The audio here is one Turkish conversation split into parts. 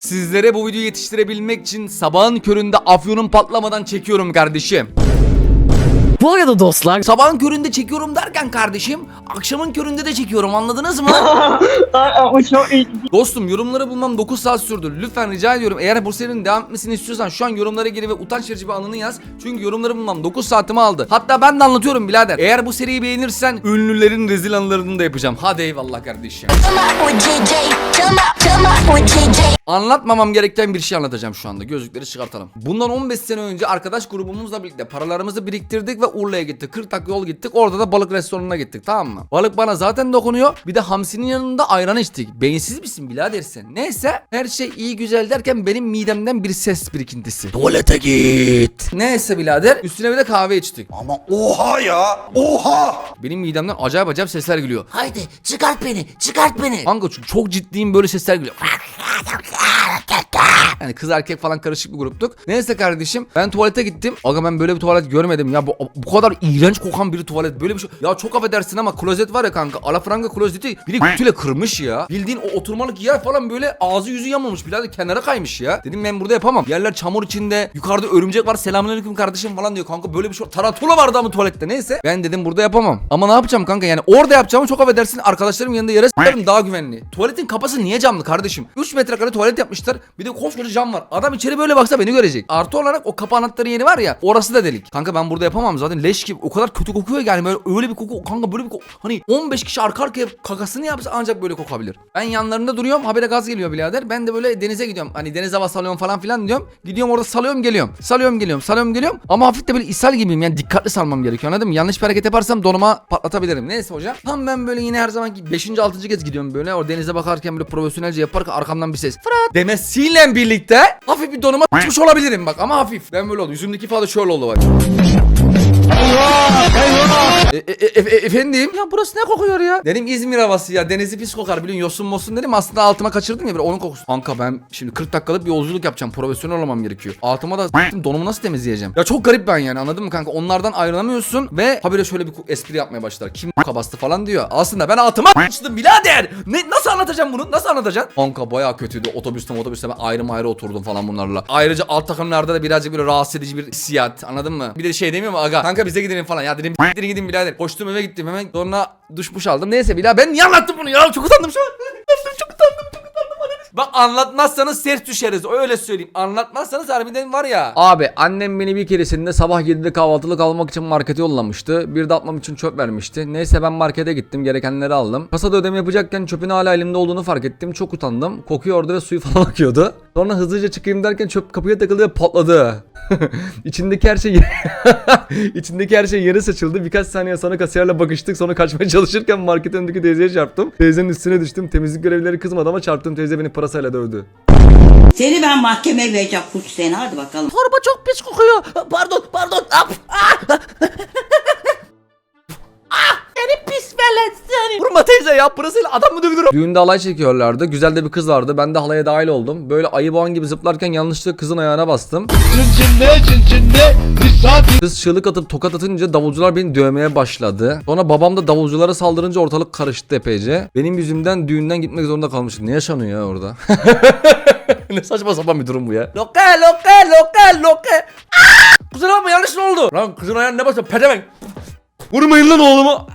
Sizlere bu videoyu yetiştirebilmek için sabahın köründe afyonun patlamadan çekiyorum kardeşim. Bu arada dostlar Sabahın köründe çekiyorum derken kardeşim akşamın köründe de çekiyorum anladınız mı? Çok iyi. Dostum yorumları bulmam 9 saat sürdü. Lütfen rica ediyorum eğer bu serinin devam etmesini istiyorsan şu an yorumlara gir ve utanç verici bir anını yaz. Çünkü yorumları bulmam 9 saatimi aldı. Hatta ben de anlatıyorum birader. Eğer bu seriyi beğenirsen ünlülerin rezil anılarını da yapacağım. Hadi eyvallah kardeşim. Anlatmamam gereken bir şey anlatacağım şu anda. Gözlükleri çıkartalım. Bundan 15 sene önce arkadaş grubumuzla birlikte paralarımızı biriktirdik ve Urla'ya gittik. 40 dakika yol gittik. Orada da balık restoranına gittik tamam mı? Balık bana zaten dokunuyor. Bir de hamsinin yanında ayran içtik. Beyinsiz misin birader sen? Neyse her şey iyi güzel derken benim midemden bir ses birikintisi. Tuvalete git. Neyse birader üstüne bir de kahve içtik. Ama oha ya. Oha. Benim midemden acayip acayip sesler geliyor. Haydi çıkart beni, çıkart beni. Kanka çok ciddiyim böyle sesler geliyor. Yani kız erkek falan karışık bir gruptuk. Neyse kardeşim ben tuvalete gittim. Aga ben böyle bir tuvalet görmedim ya. Bu, bu kadar iğrenç kokan bir tuvalet. Böyle bir şey. Ya çok affedersin ama klozet var ya kanka. Alafranga klozeti biri ütüyle kırmış ya. Bildiğin o oturmalık yer falan böyle ağzı yüzü yamamış. Birader kenara kaymış ya. Dedim ben burada yapamam. Yerler çamur içinde. Yukarıda örümcek var. Selamünaleyküm kardeşim falan diyor. Kanka böyle bir şey. Tarantula vardı ama tuvalette. Neyse. Ben dedim burada yapamam. Ama ne yapacağım kanka yani orada yapacağımı çok affedersin. Arkadaşlarım yanında yere s**erim daha güvenli. Tuvaletin kapısı niye camlı kardeşim? 3 metrekare tuvalet yapmışlar. Bir de koskoca cam var. Adam içeri böyle baksa beni görecek. Artı olarak o kapı anahtarı yeri var ya. Orası da delik. Kanka ben burada yapamam zaten leş gibi. O kadar kötü kokuyor yani böyle öyle bir koku. Kanka böyle bir koku. Hani 15 kişi arka arkaya kakasını yapsa ancak böyle kokabilir. Ben yanlarında duruyorum. Habire gaz geliyor birader. Ben de böyle denize gidiyorum. Hani denize hava salıyorum falan filan diyorum. Gidiyorum orada salıyorum geliyorum. Salıyorum geliyorum. Salıyorum geliyorum. Ama hafif de böyle ishal gibiyim. Yani dikkatli salmam gerekiyor anladın mı? Yanlış bir hareket yaparsam donuma patlatabilirim. Neyse hocam. Tam ben böyle yine her zamanki 5. 6. kez gidiyorum böyle. O denize bakarken böyle profesyonelce yaparken arkamdan bir ses. Fırat demesiyle birlikte hafif bir donuma çıkmış olabilirim bak ama hafif. Ben böyle oldu. Yüzümdeki ifade şöyle oldu bak. E, e, e, e- efendim? Ya burası ne kokuyor ya? Dedim İzmir havası ya. Denizi pis kokar biliyorsun. Yosun mosun dedim. Aslında altıma kaçırdım ya. Böyle onun kokusu. Kanka ben şimdi 40 dakikalık bir yolculuk yapacağım. Profesyonel olmam gerekiyor. Altıma da donumu nasıl temizleyeceğim? Ya çok garip ben yani anladın mı kanka? Onlardan ayrılamıyorsun ve habire şöyle bir espri yapmaya başlar. Kim bu bastı falan diyor. Aslında ben altıma açtım birader. Ne, nasıl anlatacağım bunu? Nasıl anlatacaksın? Kanka baya kötüydü. Otobüste otobüste ben ayrı ayrı oturdum falan bunlarla. Ayrıca alt takımlarda da birazcık böyle rahatsız edici bir hissiyat. Anladın mı? Bir de şey demiyor mu aga? Kanka bize gidelim falan. Ya dedim gidin gidin birader. Koştum eve gittim hemen. Sonra duş muş aldım. Neyse birader ben niye anlattım bunu ya? Çok utandım şu an. çok utandım. Bak anlatmazsanız sert düşeriz öyle söyleyeyim. Anlatmazsanız harbiden var ya. Abi annem beni bir keresinde sabah 7'de kahvaltılık almak için markete yollamıştı. Bir de atmam için çöp vermişti. Neyse ben markete gittim gerekenleri aldım. Kasada ödeme yapacakken çöpün hala elimde olduğunu fark ettim. Çok utandım. Kokuyordu ve suyu falan akıyordu. Sonra hızlıca çıkayım derken çöp kapıya takıldı ve patladı. İçindeki her şey İçindeki her şey yere saçıldı. Birkaç saniye sonra kasiyerle bakıştık. Sonra kaçmaya çalışırken market önündeki teyzeye çarptım. Teyzenin üstüne düştüm. Temizlik görevlileri kızmadı ama çarptığım teyze beni parasıyla dövdü. Seni ben mahkemeye vereceğim kuş seni hadi bakalım. torba çok pis kokuyor. Pardon pardon. Ap. Ah. ah. Seni pis velet seni. Vurma teyze ya parasıyla adam mı dövülür? Düğünde halay çekiyorlardı. Güzel de bir kız vardı. Ben de halaya dahil oldum. Böyle ayı boğan gibi zıplarken yanlışlıkla kızın ayağına bastım. Kız çığlık atıp tokat atınca davulcular beni dövmeye başladı. Sonra babam da davulculara saldırınca ortalık karıştı epeyce. Benim yüzümden düğünden gitmek zorunda kalmıştım. Ne yaşanıyor ya orada? ne saçma sapan bir durum bu ya. Loke loke loke loke. Kusura bakma yanlış ne oldu? Lan kızın ayağına ne basıyor? Pedevenk. Vurmayın lan oğlumu.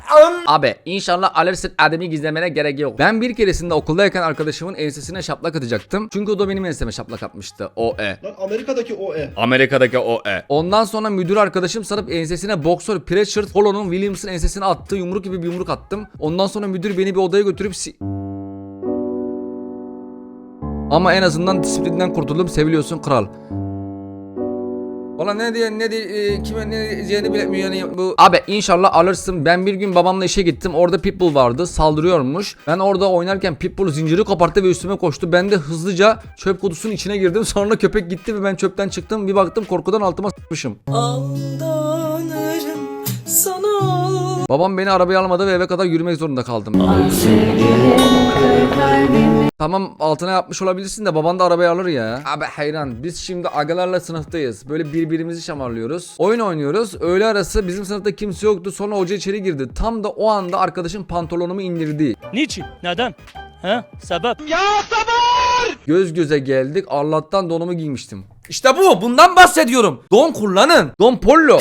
Abi inşallah alırsın ademi gizlemene gerek yok. Ben bir keresinde okuldayken arkadaşımın ensesine şaplak atacaktım. Çünkü o da benim enseme şaplak atmıştı. O e. Lan Amerika'daki OE. Amerika'daki o e. Ondan sonra müdür arkadaşım sarıp ensesine boksör Pritchard Hollow'un Williams'ın ensesine attığı yumruk gibi bir yumruk attım. Ondan sonra müdür beni bir odaya götürüp si- ama en azından disiplinden kurtuldum. Seviliyorsun kral. Valla ne diye ne diye kime ne diyeceğini bilemiyor yani bu. Abi inşallah alırsın. Ben bir gün babamla işe gittim. Orada Pitbull vardı. Saldırıyormuş. Ben orada oynarken Pitbull zinciri koparttı ve üstüme koştu. Ben de hızlıca çöp kutusunun içine girdim. Sonra köpek gitti ve ben çöpten çıktım. Bir baktım korkudan altıma s**mışım. Babam beni arabaya almadı ve eve kadar yürümek zorunda kaldım. Tamam altına yapmış olabilirsin de baban da arabayı alır ya. Abi hayran biz şimdi agalarla sınıftayız. Böyle birbirimizi şamarlıyoruz. Oyun oynuyoruz. Öğle arası bizim sınıfta kimse yoktu. Sonra hoca içeri girdi. Tam da o anda arkadaşım pantolonumu indirdi. Niçin? Neden? He? Sebep? Göz göze geldik. Allah'tan donumu giymiştim. İşte bu. Bundan bahsediyorum. Don kullanın. Don Pollo.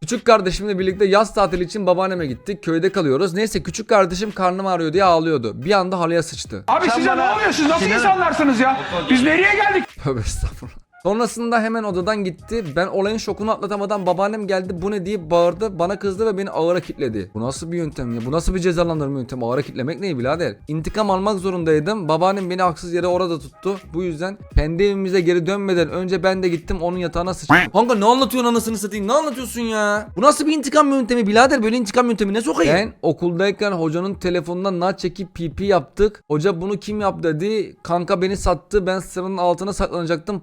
Küçük kardeşimle birlikte yaz tatili için babaanneme gittik. Köyde kalıyoruz. Neyse küçük kardeşim karnım ağrıyor diye ağlıyordu. Bir anda halıya sıçtı. Abi size ne oluyor? Siz nasıl insanlarsınız ya? Biz nereye geldik? Tövbe estağfurullah. Sonrasında hemen odadan gitti. Ben olayın şokunu atlatamadan babaannem geldi bu ne diye bağırdı. Bana kızdı ve beni ağıra kilitledi. Bu nasıl bir yöntem ya? Bu nasıl bir cezalandırma yöntemi? Ağıra kilitlemek ne birader? İntikam almak zorundaydım. Babaannem beni haksız yere orada tuttu. Bu yüzden kendi evimize geri dönmeden önce ben de gittim onun yatağına sıçtım. Kanka ne anlatıyorsun anasını satayım? Ne anlatıyorsun ya? Bu nasıl bir intikam yöntemi birader? Böyle intikam yöntemi ne sokayım? Ben okuldayken hocanın telefonundan naç çekip pipi yaptık. Hoca bunu kim yaptı dedi. Kanka beni sattı. Ben sıranın altına saklanacaktım.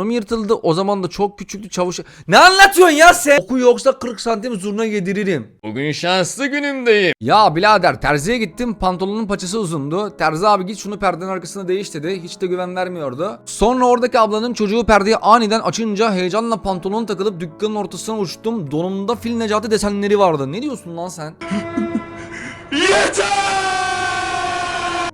Pantolonum yırtıldı. O zaman da çok küçüktü çavuş. Ne anlatıyorsun ya sen? Oku yoksa 40 santim zurna yediririm. Bugün şanslı günümdeyim. Ya birader terziye gittim. Pantolonun paçası uzundu. Terzi abi git şunu perdenin arkasına değiş dedi. Hiç de güven vermiyordu. Sonra oradaki ablanın çocuğu perdeyi aniden açınca heyecanla pantolon takılıp dükkanın ortasına uçtum. Donumda fil necati desenleri vardı. Ne diyorsun lan sen?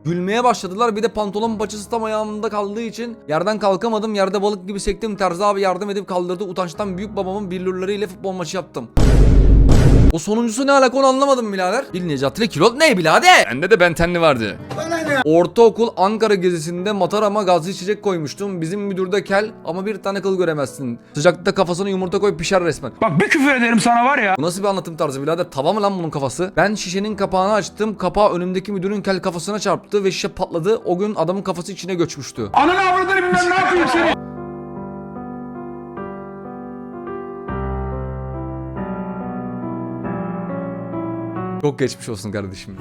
Gülmeye başladılar. Bir de pantolon paçası tam ayağımda kaldığı için yerden kalkamadım. Yerde balık gibi sektim. Terzi abi yardım edip kaldırdı. Utançtan büyük babamın billurlarıyla futbol maçı yaptım. O sonuncusu ne alaka onu anlamadım birader. Bil Necati'li kilot ne birader? Bende de bentenli vardı. Ortaokul Ankara gezisinde matarama gazlı içecek koymuştum. Bizim müdürde kel ama bir tane kıl göremezsin. Sıcakta kafasına yumurta koy pişer resmen. Bak bir küfür ederim sana var ya. Bu nasıl bir anlatım tarzı birader? Tava mı lan bunun kafası? Ben şişenin kapağını açtım. Kapağı önümdeki müdürün kel kafasına çarptı ve şişe patladı. O gün adamın kafası içine göçmüştü. Ananı avradını bilmem ne yapayım seni. Çok geçmiş olsun kardeşim.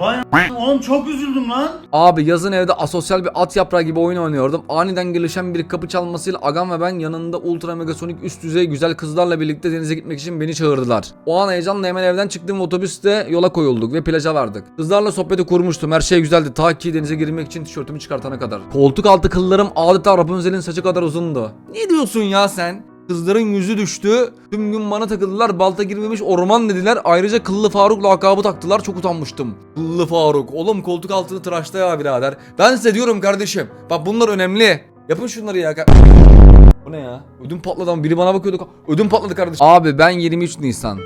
Oğlum çok üzüldüm lan. Abi yazın evde asosyal bir at yaprağı gibi oyun oynuyordum. Aniden gelişen bir kapı çalmasıyla Agam ve ben yanında ultra megasonik üst düzey güzel kızlarla birlikte denize gitmek için beni çağırdılar. O an heyecanla hemen evden çıktım ve otobüste yola koyulduk ve plaja vardık. Kızlarla sohbeti kurmuştum. Her şey güzeldi ta ki denize girmek için tişörtümü çıkartana kadar. Koltuk altı kıllarım adeta Rapunzel'in saçı kadar uzundu. Ne diyorsun ya sen? Kızların yüzü düştü. Tüm gün bana takıldılar. Balta girmemiş orman dediler. Ayrıca Kıllı Faruk lakabı taktılar. Çok utanmıştım. Kıllı Faruk. Oğlum koltuk altını tıraşta ya birader. Ben size diyorum kardeşim. Bak bunlar önemli. Yapın şunları ya. Bu ne ya? Ödüm patladı ama biri bana bakıyordu. Ödüm patladı kardeşim. Abi ben 23 Nisan.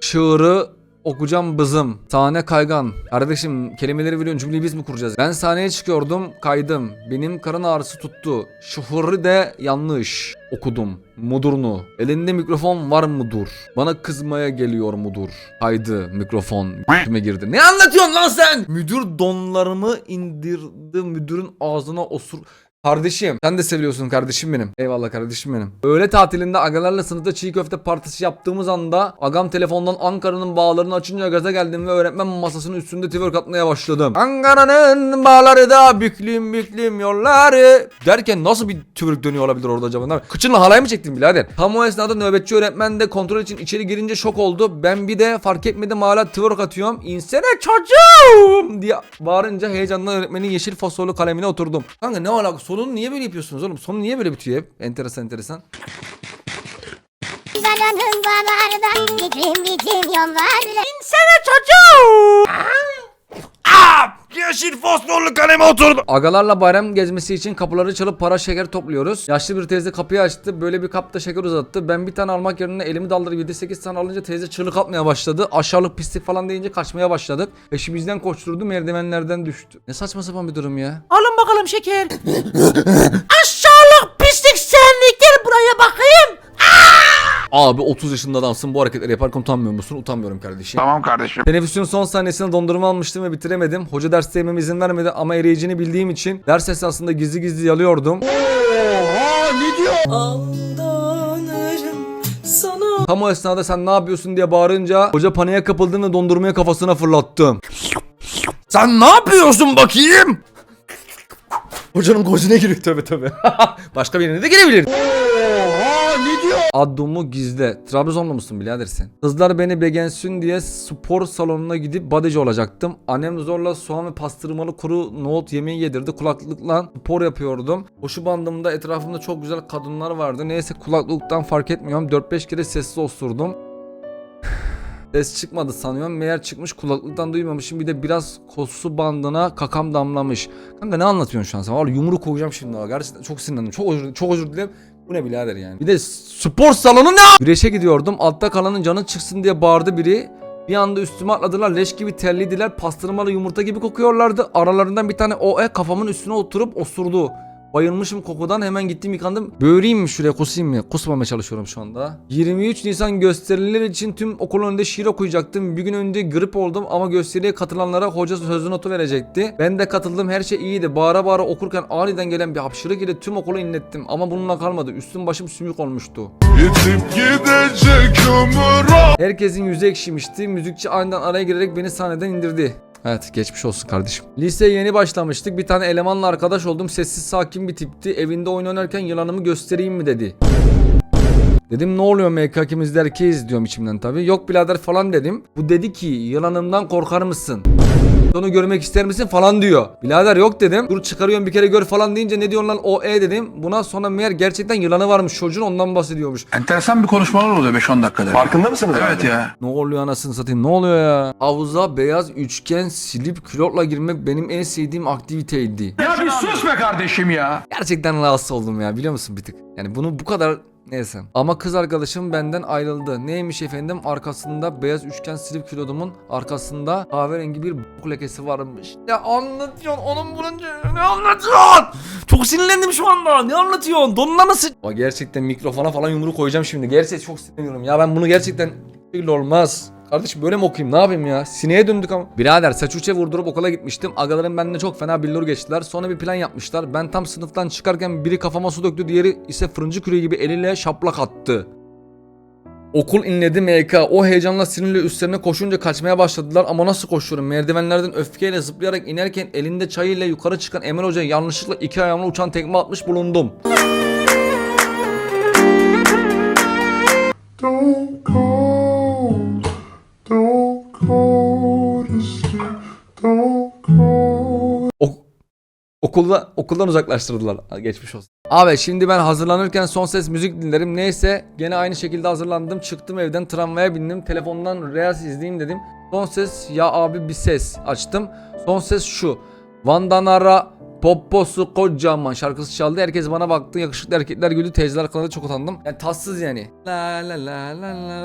Şığırı okuyacağım bızım. Sahne kaygan. Kardeşim kelimeleri biliyorsun cümleyi biz mi kuracağız? Ben sahneye çıkıyordum kaydım. Benim karın ağrısı tuttu. Şuhurru de yanlış okudum. Mudurnu. Elinde mikrofon var mıdır? Bana kızmaya geliyor mudur? Haydi mikrofon kime girdi. Ne anlatıyorsun lan sen? Müdür donlarımı indirdi. Müdürün ağzına osur. Kardeşim sen de seviyorsun kardeşim benim. Eyvallah kardeşim benim. Öğle tatilinde agalarla sınıfta çiğ köfte partisi yaptığımız anda agam telefondan Ankara'nın bağlarını açınca gaza geldim ve öğretmen masasının üstünde twerk atmaya başladım. Ankara'nın bağları da büklüm büklüm yolları derken nasıl bir twerk dönüyor olabilir orada acaba? Kıçınla halay mı çektin birader? Tam o esnada nöbetçi öğretmen de kontrol için içeri girince şok oldu. Ben bir de fark etmedim hala twerk atıyorum. İnsene çocuğum diye bağırınca heyecandan öğretmenin yeşil fosforlu kalemine oturdum. Kanka ne alaka? Sonunu niye böyle yapıyorsunuz oğlum? Sonu niye böyle bitiyor hep? Enteresan enteresan. Zalanın bağlardan Gittim gittim yollarla Yeşil fosforlu kaleme oturdu. Agalarla bayram gezmesi için kapıları çalıp para şeker topluyoruz. Yaşlı bir teyze kapıyı açtı. Böyle bir kapta şeker uzattı. Ben bir tane almak yerine elimi daldırıp 7-8 tane alınca teyze çığlık atmaya başladı. Aşağılık pislik falan deyince kaçmaya başladık. Peşimizden koşturdu merdivenlerden düştü. Ne saçma sapan bir durum ya. Alın bakalım şeker. Aşağılık Abi 30 yaşında adamsın bu hareketleri yaparken utanmıyor musun? Utanmıyorum kardeşim. Tamam kardeşim. Teneffüsün son sahnesinde dondurma almıştım ve bitiremedim. Hoca derste yememe izin vermedi ama eriyeceğini bildiğim için ders esnasında gizli gizli yalıyordum. Tam o esnada sen ne yapıyorsun diye bağırınca hoca paniğe kapıldı ve dondurmayı kafasına fırlattım. Sen ne yapıyorsun bakayım? Hocanın gözüne giriyor tövbe tövbe. Başka birine de girebilir. Adımı gizle. Trabzonlu musun birader sen? Kızlar beni beğensin diye spor salonuna gidip bodyci olacaktım. Annem zorla soğan ve pastırmalı kuru nohut yemeği yedirdi. Kulaklıkla spor yapıyordum. Koşu bandımda etrafımda çok güzel kadınlar vardı. Neyse kulaklıktan fark etmiyorum. 4-5 kere sessiz osurdum. Ses çıkmadı sanıyorum. Meğer çıkmış kulaklıktan duymamışım. Bir de biraz kosu bandına kakam damlamış. Kanka ne anlatıyorsun şu an sen? Vallahi yumruk koyacağım şimdi. Gerçekten çok sinirlendim. Çok özür, çok özür dilerim. Bu ne birader yani. Bir de spor salonu ne? Güreşe gidiyordum. Altta kalanın canı çıksın diye bağırdı biri. Bir anda üstüme atladılar. Leş gibi terliydiler. Pastırmalı yumurta gibi kokuyorlardı. Aralarından bir tane OE kafamın üstüne oturup osurdu. Bayılmışım kokudan hemen gittim yıkandım. Böğüreyim mi şuraya kusayım mı? Kusmamaya çalışıyorum şu anda. 23 Nisan gösteriler için tüm okulun önünde şiir okuyacaktım. Bir gün önce grip oldum ama gösteriye katılanlara hoca sözlü notu verecekti. Ben de katıldım her şey iyiydi. Bağıra bağıra okurken aniden gelen bir hapşırık ile tüm okulu inlettim. Ama bununla kalmadı. Üstüm başım sümük olmuştu. Yitip gidecek ömür Herkesin yüzü ekşimişti. Müzikçi aniden araya girerek beni sahneden indirdi. Evet geçmiş olsun kardeşim. Liseye yeni başlamıştık. Bir tane elemanla arkadaş oldum. Sessiz sakin bir tipti. Evinde oyun oynarken yılanımı göstereyim mi dedi. Dedim ne oluyor MK ikimiz de erkeğiz diyorum içimden tabi. Yok birader falan dedim. Bu dedi ki yılanımdan korkar mısın? Onu görmek ister misin falan diyor. Birader yok dedim. Dur çıkarıyorum bir kere gör falan deyince ne diyorsun lan o e dedim. Buna sonra meğer gerçekten yılanı varmış çocuğun ondan bahsediyormuş. Enteresan bir konuşmalar oluyor 5-10 dakikada. Farkında mısınız Evet ya. Ne oluyor anasını satayım ne oluyor ya? Havuza beyaz üçgen silip külotla girmek benim en sevdiğim aktiviteydi. Ya bir sus be kardeşim ya. Gerçekten rahatsız oldum ya biliyor musun bir tık. Yani bunu bu kadar neyse. Ama kız arkadaşım benden ayrıldı. Neymiş efendim? Arkasında beyaz üçgen silip kilodumun arkasında kahverengi bir bok lekesi varmış. Ne anlatıyorsun? Onun bunun ne anlatıyorsun? Çok sinirlendim şu anda. Ne anlatıyorsun? Donuna mı sıç? Aa, gerçekten mikrofona falan yumruk koyacağım şimdi. Gerçekten çok sinirleniyorum. Ya ben bunu gerçekten değil olmaz. Kardeşim böyle mi okuyayım ne yapayım ya? Sineğe döndük ama. Birader saç uçe vurdurup okula gitmiştim. Agalarım bende çok fena billur geçtiler. Sonra bir plan yapmışlar. Ben tam sınıftan çıkarken biri kafama su döktü. Diğeri ise fırıncı küreği gibi eliyle şaplak attı. Okul inledi MK. O heyecanla sinirle üstlerine koşunca kaçmaya başladılar ama nasıl koşuyorum? Merdivenlerden öfkeyle zıplayarak inerken elinde çayıyla yukarı çıkan Emel Hoca'ya yanlışlıkla iki ayağımla uçan tekme atmış bulundum. Don't call, okulda okuldan uzaklaştırdılar. Geçmiş olsun. Abi şimdi ben hazırlanırken son ses müzik dinlerim. Neyse gene aynı şekilde hazırlandım. Çıktım evden tramvaya bindim. Telefondan Reels izleyeyim dedim. Son ses ya abi bir ses açtım. Son ses şu. Vandanara Poposu kocaman şarkısı çaldı. Herkes bana baktı. Yakışıklı erkekler güldü. Teyzeler kanadı çok utandım. Yani tatsız yani. La la la la la.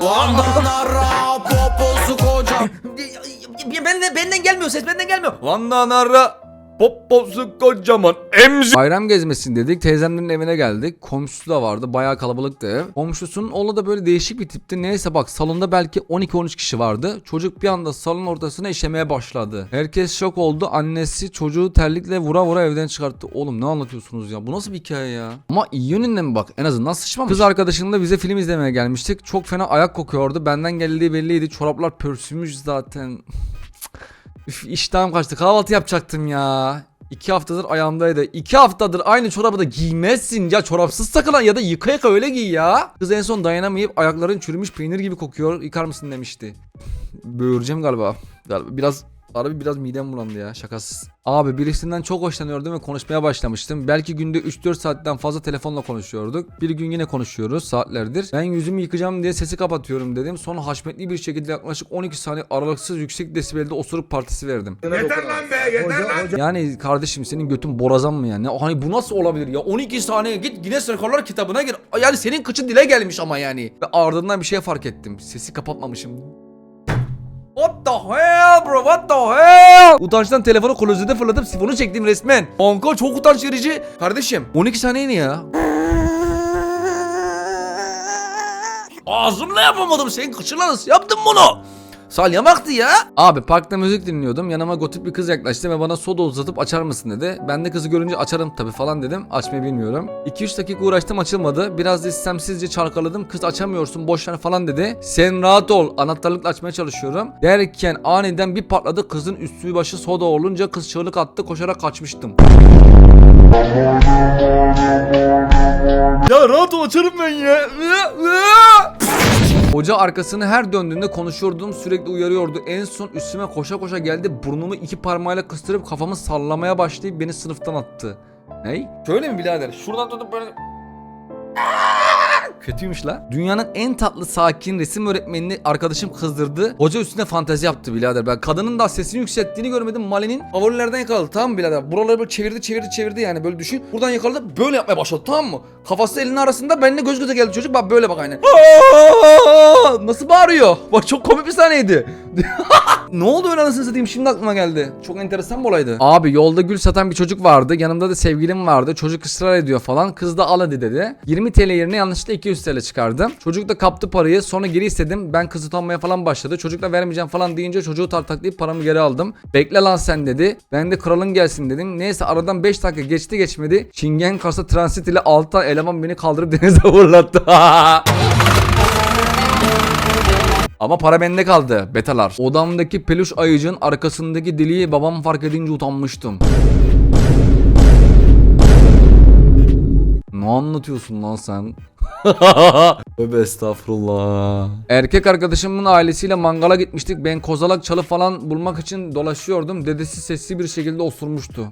Benden, benden gelmiyor ses benden gelmiyor. Vandanara Poposu kocaman emzi. Bayram gezmesin dedik. Teyzemlerin evine geldik. Komşusu da vardı. Bayağı kalabalıktı ev. Komşusunun oğlu da böyle değişik bir tipti. Neyse bak salonda belki 12-13 kişi vardı. Çocuk bir anda salon ortasına işemeye başladı. Herkes şok oldu. Annesi çocuğu terlikle vura vura evden çıkarttı. Oğlum ne anlatıyorsunuz ya? Bu nasıl bir hikaye ya? Ama iyi yönünden bak. En azından sıçmamış. Kız arkadaşımla bize film izlemeye gelmiştik. Çok fena ayak kokuyordu. Benden geldiği belliydi. Çoraplar pörsümüş zaten. Üf iştahım kaçtı. Kahvaltı yapacaktım ya. İki haftadır ayağımdaydı. İki haftadır aynı çorabı da giymezsin ya. Çorapsız takılan ya da yıka yıka öyle giy ya. Kız en son dayanamayıp ayakların çürümüş peynir gibi kokuyor. Yıkar mısın demişti. Böğüreceğim galiba. Galiba biraz Harbi biraz midem bulandı ya şakasız. Abi birisinden çok hoşlanıyordum ve konuşmaya başlamıştım. Belki günde 3-4 saatten fazla telefonla konuşuyorduk. Bir gün yine konuşuyoruz saatlerdir. Ben yüzümü yıkacağım diye sesi kapatıyorum dedim. Sonra haşmetli bir şekilde yaklaşık 12 saniye aralıksız yüksek desibelde osuruk partisi verdim. Yeter lan be yeter lan. Yani kardeşim senin götün borazan mı yani? Hani bu nasıl olabilir ya? 12 saniye git Guinness Rekorlar kitabına gir. Yani senin kıçın dile gelmiş ama yani. Ve ardından bir şey fark ettim. Sesi kapatmamışım. What the hell bro? What the hell? Utançtan telefonu klozete fırlatıp sifonu çektim resmen. Kanka çok utanç verici. Kardeşim 12 saniye ne ya? Ağzımla yapamadım. Senin kıçınla nasıl yaptın bunu Salyamaktı ya. Abi parkta müzik dinliyordum. Yanıma gotik bir kız yaklaştı ve bana soda uzatıp açar mısın dedi. Ben de kızı görünce açarım tabi falan dedim. Açmayı bilmiyorum. 2-3 dakika uğraştım açılmadı. Biraz da istemsizce çalkaladım. Kız açamıyorsun boş ver falan dedi. Sen rahat ol. Anahtarlıkla açmaya çalışıyorum. Derken aniden bir patladı. Kızın üstü başı soda olunca kız çığlık attı. Koşarak kaçmıştım. Ya rahat ol açarım ben ya. Hoca arkasını her döndüğünde konuşuyordum sürekli uyarıyordu. En son üstüme koşa koşa geldi burnumu iki parmağıyla kıstırıp kafamı sallamaya başlayıp beni sınıftan attı. Ney? Şöyle mi birader? Şuradan tutup böyle... Kötüymüş la. Dünyanın en tatlı sakin resim öğretmenini arkadaşım kızdırdı. Hoca üstüne fantezi yaptı birader. Ben kadının da sesini yükselttiğini görmedim. Mali'nin favorilerden yakaladı tamam mı birader? Buraları böyle çevirdi çevirdi çevirdi yani böyle düşün. Buradan yakaladı böyle yapmaya başladı tamam mı? Kafası elinin arasında benimle göz göze geldi çocuk. Bak böyle bak aynen. Aa! Nasıl bağırıyor? Bak çok komik bir sahneydi. ne oldu öyle anasını satayım şimdi aklıma geldi. Çok enteresan bir olaydı. Abi yolda gül satan bir çocuk vardı. Yanımda da sevgilim vardı. Çocuk ısrar ediyor falan. Kız da al hadi dedi. 20 TL yerine yanlışlıkla 200 TL çıkardım. Çocuk da kaptı parayı. Sonra geri istedim. Ben kızı tanımaya falan başladı. Çocuk da vermeyeceğim falan deyince çocuğu tartaklayıp paramı geri aldım. Bekle lan sen dedi. Ben de kralın gelsin dedim. Neyse aradan 5 dakika geçti geçmedi. Çingen kasa transit ile 6 tane eleman beni kaldırıp denize fırlattı. Ama para bende kaldı betalar. Odamdaki peluş ayıcın arkasındaki deliği babam fark edince utanmıştım. Ne anlatıyorsun lan sen? Tövbe estağfurullah. Erkek arkadaşımın ailesiyle mangala gitmiştik. Ben kozalak çalı falan bulmak için dolaşıyordum. Dedesi sessiz bir şekilde osurmuştu.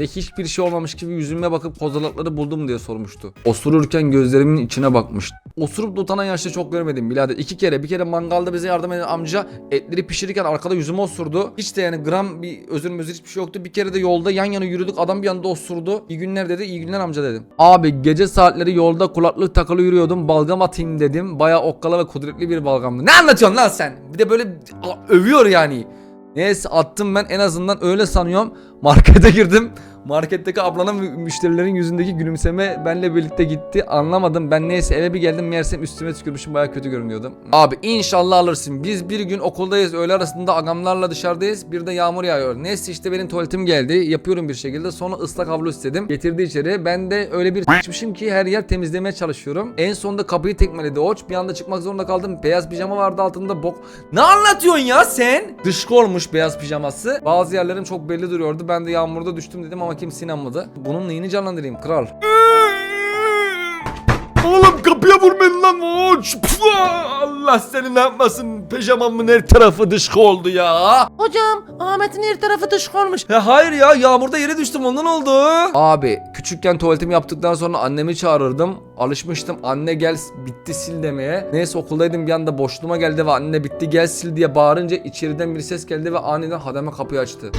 Ve hiçbir şey olmamış gibi yüzüme bakıp kozalakları buldum diye sormuştu. Osururken gözlerimin içine bakmıştı. Osurup da utanan yaşta çok görmedim birader. İki kere bir kere mangalda bize yardım eden amca etleri pişirirken arkada yüzüme osurdu. Hiç de yani gram bir özür mözür hiçbir şey yoktu. Bir kere de yolda yan yana yürüdük adam bir anda osurdu. İyi günler dedi iyi günler amca dedim. Abi gece saatleri yolda kulaklık takılı yürüyordum. Balgam atayım dedim. Baya okkala ve kudretli bir balgamdı. Ne anlatıyorsun lan sen? Bir de böyle övüyor yani. Neyse attım ben en azından öyle sanıyorum. Markete girdim. Marketteki ablanın müşterilerin yüzündeki gülümseme benle birlikte gitti. Anlamadım. Ben neyse eve bir geldim meğersem üstüme tükürmüşüm baya kötü görünüyordum. Abi inşallah alırsın. Biz bir gün okuldayız. Öğle arasında agamlarla dışarıdayız. Bir de yağmur yağıyor. Neyse işte benim tuvaletim geldi. Yapıyorum bir şekilde. Sonra ıslak havlu istedim. Getirdi içeri. Ben de öyle bir çıkmışım ki her yer temizlemeye çalışıyorum. En sonunda kapıyı tekmeledi oç. Bir anda çıkmak zorunda kaldım. Beyaz pijama vardı altında bok. Ne anlatıyorsun ya sen? Dışkı olmuş beyaz pijaması. Bazı yerlerim çok belli duruyordu. Ben de yağmurda düştüm dedim ama kimse inanmadı. Bunun neyini canlandırayım kral? Oğlum kapıya vurmayın lan. Allah seni ne yapmasın. Pijamamın her tarafı dışkı oldu ya. Hocam Ahmet'in her tarafı dışık olmuş. Ya hayır ya yağmurda yere düştüm ondan oldu. Abi küçükken tuvaletimi yaptıktan sonra annemi çağırırdım. Alışmıştım anne gel bitti sil demeye. Neyse okuldaydım bir anda boşluğuma geldi ve anne bitti gel sil diye bağırınca içeriden bir ses geldi ve aniden hademe kapıyı açtı.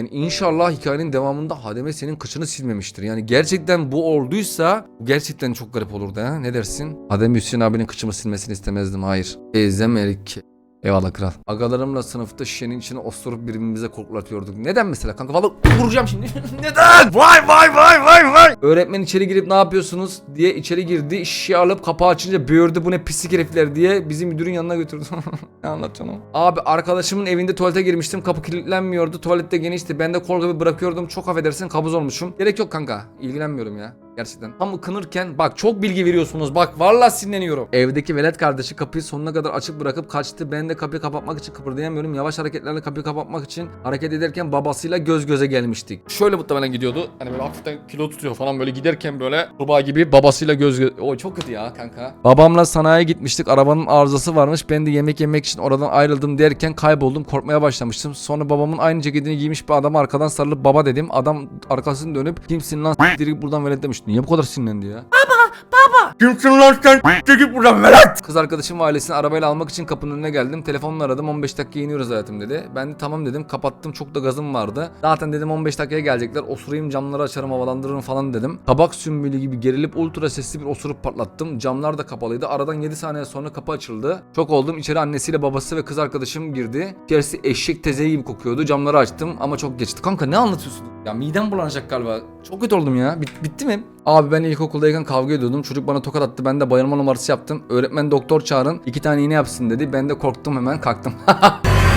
Yani inşallah hikayenin devamında Hademe senin kıçını silmemiştir. Yani gerçekten bu olduysa gerçekten çok garip olurdu ha. Ne dersin? Hademe Hüseyin abinin kıçımı silmesini istemezdim. Hayır. Ezem Erik. Eyvallah kral. Agalarımla sınıfta şişenin içine osurup birbirimize koklatıyorduk. Neden mesela kanka? Vallahi vuracağım şimdi. Neden? Vay vay vay vay vay. Öğretmen içeri girip ne yapıyorsunuz diye içeri girdi. Şişe alıp kapağı açınca böğürdü bu ne pislik herifler diye bizi müdürün yanına götürdü. ne anlatıyorsun oğlum? Abi arkadaşımın evinde tuvalete girmiştim. Kapı kilitlenmiyordu. Tuvalette genişti. Ben de kol gibi bırakıyordum. Çok affedersin kabuz olmuşum. Gerek yok kanka. İlgilenmiyorum ya. Gerçekten. Tam ıkınırken bak çok bilgi veriyorsunuz. Bak vallahi sinirleniyorum. Evdeki velet kardeşi kapıyı sonuna kadar açık bırakıp kaçtı. Ben de kapıyı kapatmak için kıpırdayamıyorum. Yavaş hareketlerle kapıyı kapatmak için hareket ederken babasıyla göz göze gelmiştik. Şöyle muhtemelen gidiyordu. Hani böyle hafiften kilo tutuyor falan böyle giderken böyle kurbağa gibi babasıyla göz göze... O çok kötü ya kanka. Babamla sanayiye gitmiştik. Arabanın arızası varmış. Ben de yemek yemek için oradan ayrıldım derken kayboldum. Korkmaya başlamıştım. Sonra babamın aynı ceketini giymiş bir adama arkadan sarılıp baba dedim. Adam arkasını dönüp kimsin lan direkt buradan velet demiş. Niye bu kadar sinirlendi ya? Kimsin lan sen? Çekip buradan velet. Kız arkadaşım ailesini arabayla almak için kapının önüne geldim. Telefonla aradım 15 dakika iniyoruz hayatım dedi. Ben de tamam dedim kapattım çok da gazım vardı. Zaten dedim 15 dakikaya gelecekler osurayım camları açarım havalandırırım falan dedim. Kabak sümbülü gibi gerilip ultra sesli bir osurup patlattım. Camlar da kapalıydı. Aradan 7 saniye sonra kapı açıldı. Çok oldum içeri annesiyle babası ve kız arkadaşım girdi. İçerisi eşek tezeyi gibi kokuyordu. Camları açtım ama çok geçti. Kanka ne anlatıyorsun? Ya midem bulanacak galiba. Çok kötü oldum ya. Bit- bitti mi? Abi ben ilkokuldayken kavga ediyordum. Çocuk bana tokat attı. Ben de bayılma numarası yaptım. Öğretmen doktor çağırın. iki tane iğne yapsın dedi. Ben de korktum hemen kalktım.